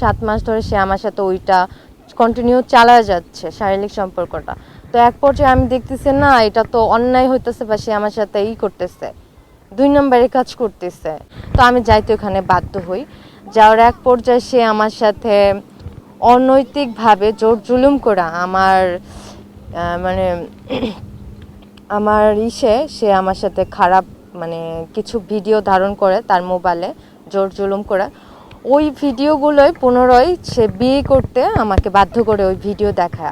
সাত মাস ধরে সে আমার সাথে ওইটা কন্টিনিউ চালা যাচ্ছে শারীরিক সম্পর্কটা। তো এক পর্যায়ে আমি দেখতেছি, না, এটা তো অন্যায় হইতেছে বা সে আমার সাথে ই করতেছে, দুই নম্বরে কাজ করতেছে। তো আমি যাইতে ওখানে বাধ্য হই। যাওয়ার এক পর্যায়ে সে আমার সাথে অনৈতিকভাবে জোর জুলুম করা আমার মানে আমার ইসে সে আমার সাথে খারাপ মানে কিছু ভিডিও ধারণ করে তার মোবাইলে জোর জুলুম করা। ওই ভিডিওগুলোই পুনরায় সে বিয়ে করতে আমাকে বাধ্য করে ওই ভিডিও দেখা।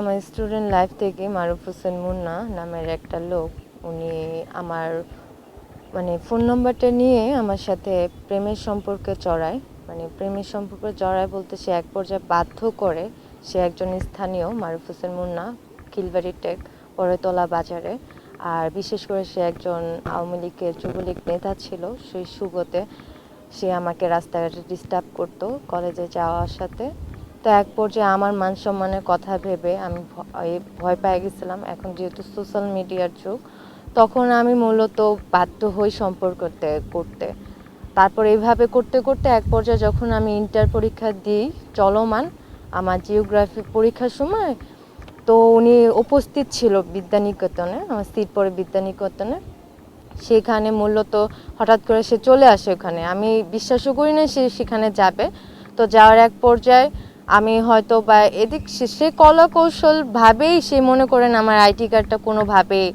আমার স্টুডেন্ট লাইফ থেকে মারুফ হোসেন মুন্না নামের একটা লোক, উনি আমার মানে ফোন নম্বরটা নিয়ে আমার সাথে প্রেমের সম্পর্কে চড়ায়। মানে প্রেমের সম্পর্কে জড়ায় বলতে সে এক পর্যায়ে বাধ্য করে সে একজন স্থানীয় মারুফ হোসেন মুন্না, খিলবাড়ি টেক পরেতলা বাজারে। আর বিশেষ করে সে একজন আওয়ামী লীগের যুবলীগ নেতা ছিল, সেই সুগতে সে আমাকে রাস্তাঘাটে ডিস্টার্ব করতো কলেজে যাওয়ার সাথে। তো এক পর্যায়ে আমার মান সম্মানের কথা ভেবে আমি ভয়- পেয়ে গেছিলাম। এখন যেহেতু সোশ্যাল মিডিয়ার যুগ, তখন আমি মূলত বাধ্য হই সম্পর্কতে করতে। তারপর এইভাবে করতে করতে এক পর্যায়ে যখন আমি ইন্টার পরীক্ষা দিই চলমান আমার জিওগ্রাফি পরীক্ষার সময়, তো উনি উপস্থিত ছিল বিদ্যানিকেতনে, আমার সিট পড়ে বিদ্যানিকেতনে। সেখানে মূলত হঠাৎ করে সে চলে আসে ওখানে। আমি বিশ্বাসও করি না সে সেখানে যাবে। তো যাওয়ার এক পর্যায়ে আমি হয়তো বা এদিক সে- কলা কৌশল ভাবেই সে মনে করেন আমার আইটি কার্ডটা কোনোভাবে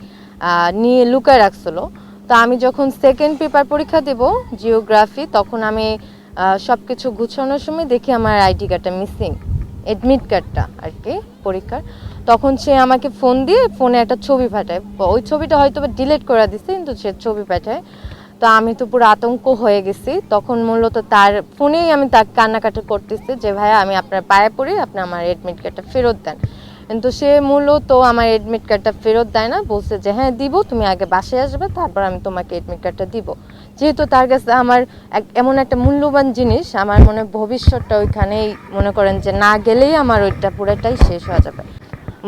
নিয়ে লুকায় রাখছিল। তো আমি যখন সেকেন্ড পেপার পরীক্ষা দেব জিওগ্রাফি তখন আমি সব কিছু গুছানোর সময় দেখি আমার আইডি কার্ডটা মিসিং এডমিট কার্ডটা আর কি পরীক্ষার। তখন সে আমাকে ফোন দিয়ে ফোনে একটা ছবি পাঠায়। ওই ছবিটা হয়তো বা ডিলিট করে দিছে, কিন্তু সে ছবি পাঠায়। তো আমি তো পুরো আতঙ্ক হয়ে গেছি। তখন মূলত তার ফোনেই আমি তার কান্নাকাটি করতেছি যে, ভাইয়া, আমি আপনার পায়ে পড়ি, আপনি আমার এডমিট কার্ডটা ফেরত দেন। কিন্তু সে মূলত আমার এডমিট কার্ডটা ফেরত দেয় না। বলছে যে হ্যাঁ দিব, তুমি আগে বাসায় আসবে, তারপর আমি তোমাকে এডমিট কার্ডটা দিব। যেহেতু তার কাছে আমার এমন একটা মূল্যবান জিনিস, আমার মনে ভবিষ্যৎটা ওইখানেই মনে করেন যে না গেলেই আমার ওইটা পুরোটাই শেষ হয়ে যাবে,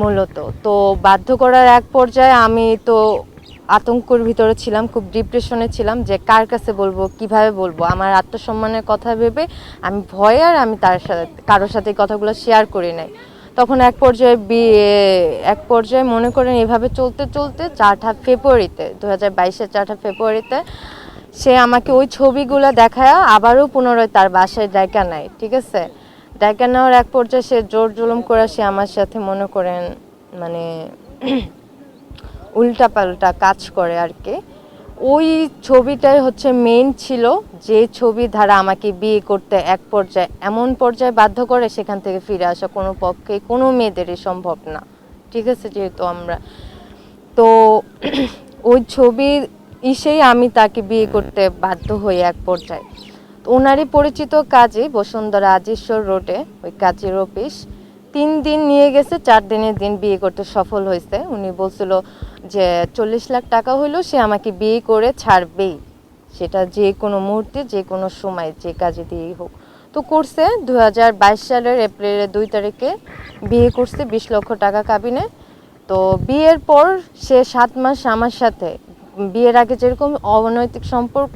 মূলত। তো বাধ্য করার এক পর্যায়ে আমি তো আতঙ্কর ভিতরে ছিলাম, খুব ডিপ্রেশনে ছিলাম যে কার কাছে বলব, কীভাবে বলব? আমার আত্মসম্মানের কথা ভেবে আমি ভয়ে আর আমি তার সাথে কারোর সাথে কথাগুলো শেয়ার করি নাই। তখন এক পর্যায়ে বিয়ে, এক পর্যায়ে মনে করেন এভাবে চলতে চলতে চারটা ফেব্রুয়ারিতে দু হাজার বাইশের চারটা ফেব্রুয়ারিতে সে আমাকে ওই ছবিগুলো দেখায় আবারও পুনরায় তার বাসায় ডাইকা নেয়, ঠিক আছে? ডাইকা নেওয়ার এক পর্যায়ে সে জোর জুলুম করে সে আমার সাথে মনে করেন মানে উল্টাপাল্টা কাজ করে আর কি। ওই ছবিটাই হচ্ছে মেইন ছিল, যে ছবি ধারা আমাকে বিয়ে করতে এক পর্যায়ে, এমন পর্যায়ে বাধ্য করে সেখান থেকে ফিরে আসা কোনো পক্ষে কোনো মেয়েদেরই সম্ভব না, ঠিক আছে? যেহেতু আমরা, তো ওই ছবির ইসেই আমি তাকে বিয়ে করতে বাধ্য হই এক পর্যায়ে। ওনারই পরিচিত কাজী বসুন্ধরা আজিশ্বর রোডে, ওই কাজীর অফিস। তিন দিন নিয়ে গেছে, চার দিনের দিন বিয়ে করতে সফল হয়েছে উনি বলছিল যে, চল্লিশ লাখ টাকা হইলেও সে আমাকে বিয়ে করে ছাড়বেই। সেটা যে কোনো মুহূর্তে, যে কোনো সময়, যে কাজে দিয়েই হোক। তো করছে দু হাজার বাইশ সালের এপ্রিলের দুই তারিখে বিয়ে করছে বিশ লক্ষ টাকা কাবিনে। তো বিয়ের পর সে সাত মাস আমার সাথে বিয়ের আগে যেরকম অনৈতিক সম্পর্ক,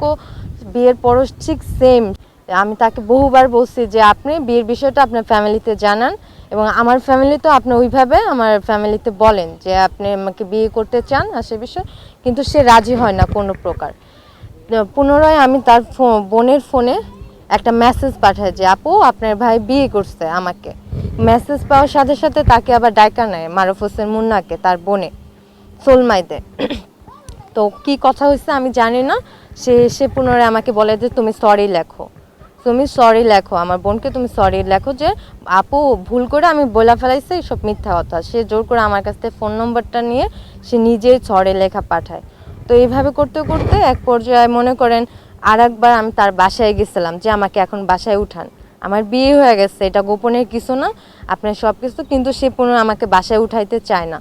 বিয়ের পরও ঠিক সেম আমি তাকে বহুবার বলছি যে, আপনি বিয়ের বিষয়টা আপনার ফ্যামিলিতে জানান এবং আমার ফ্যামিলি তো আপনি ওইভাবে আমার ফ্যামিলিতে বলেন যে, আপনি আমাকে বিয়ে করতে চান আর সে বিষয়ে। কিন্তু সে রাজি হয় না কোনো প্রকার। পুনরায় আমি তার বোনের ফোনে একটা মেসেজ পাঠাই যে, আপু, আপনার ভাই বিয়ে করছে আমাকে। মেসেজ পাওয়ার সাথে সাথে তাকে আবার ডাইকা নেয় মারুফ হোসেন মুন্নাকে, তার বোনে, সোলমাইতে। তো কি কথা হয়েছে আমি জানি না। সে সে পুনরায় আমাকে বলে যে, তুমি সরি লেখো। তুমি সরি লেখো। আমার বোনকে তুমি সরি লেখো যে, আপু, ভুল করে আমি বলে ফেলাইছি সব মিথ্যা কথা। সে জোর করে আমার কাছ থেকে ফোন নম্বরটা নিয়ে সে নিজেই সরি লেখা পাঠায়। তো এইভাবে করতে করতে এক পর্যায়ে মনে করেন আর একবার আমি তার বাসায় গেছিলাম যে, আমাকে এখন বাসায় উঠান। আমার বিয়ে হয়ে গেছে। এটা গোপনের কিছু না। আপনার সব কিছু কিন্তু সে পুনরায় আমাকে বাসায় উঠাইতে চায় না।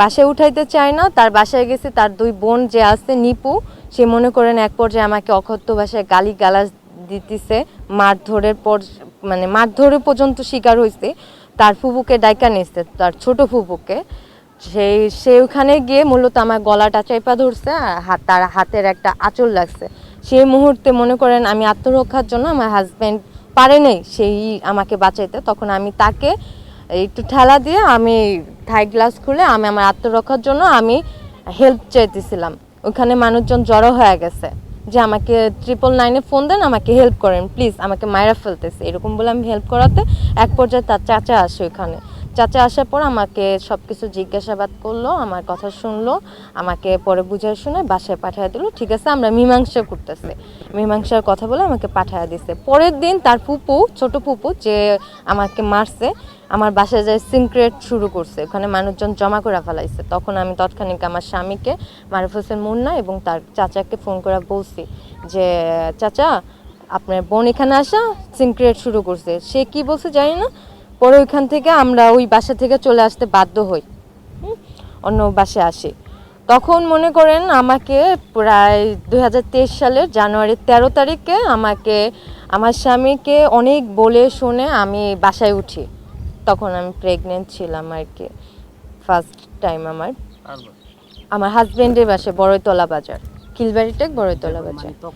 বাসায় উঠাইতে চায় না, তার বাসায় গেছে, তার দুই বোন যে আছে, নিপু, সে মনে করেন এক পর্যায়ে আমাকে অকথ্য ভাষায় গালি গালাজ দিতেছে, মারধরের পর মানে মারধরের পর্যন্ত শিকার হয়েছে তার ফুবুকে ডাইকা নিচ্ছে তার ছোট ফুবুকে। সেই সে ওখানে গিয়ে মূলত আমার গলাটা চাইপা ধরছে আর হাত, তার হাতের একটা আঁচল লাগছে। সেই মুহূর্তে মনে করেন আমি আত্মরক্ষার জন্য আমার হাজব্যান্ড পারে নাই, সেই আমাকে বাঁচাইতে, তখন আমি তাকে একটু ঠেলা দিয়ে আমি থাই গ্লাস খুলে আমি আমার আত্মরক্ষার জন্য আমি হেল্প চাইতেছিলাম। ওখানে মানুষজন জড়ো হয়ে গেছে যে আমাকে ট্রিপল নাইনে ফোন দেন, আমাকে হেল্প করেন। প্লিজ আমাকে মায়েরা ফেলতেছে। এরকম বলে আমি হেল্প করাতে এক পর্যায়ে তার চাচা আসে ওখানে। চাচা আসার পর আমাকে সব কিছু জিজ্ঞাসাবাদ করল, আমার কথা শুনলো, আমাকে পরে বুঝায় শুনে বাসায় পাঠিয়ে দিল। ঠিক আছে, আমরা মীমাংসা করতেছি। মীমাংসার কথা বলে আমাকে পাঠিয়ে দিছে। পরের দিন তার ফুপু, ছোট ফুপু, যে আমাকে মারছে, আমার বাসায় যায় সিনক্রেট শুরু করছে। ওখানে মানুষজন জমা করে ফেলাইছে। তখন আমি তৎক্ষণিক আমার স্বামীকে, মারুফ হোসেন মুন্না এবং তার চাচাকে ফোন করে বলছি যে, চাচা, আপনার বোন এখানে আসা, সিনক্রেট শুরু করছে। সে কি বলছে জানি না পরে ওইখান থেকে আমরা ওই বাসা থেকে চলে আসতে বাধ্য হই অন্য বাসে আসি। তখন মনে করেন আমাকে প্রায় দু হাজার তেইশ সালের জানুয়ারির তেরো তারিখে আমাকে আমার স্বামীকে অনেক বলে শুনে আমি বাসায় উঠি। তখন আমি প্রেগনেন্ট ছিলাম আর কি ফার্স্ট টাইম আমার। আমার হাজবেন্ডের বাসে বড়ইতলা বাজার খিলবাড়িটেক বড়ইতলা বাজার। মানে তখন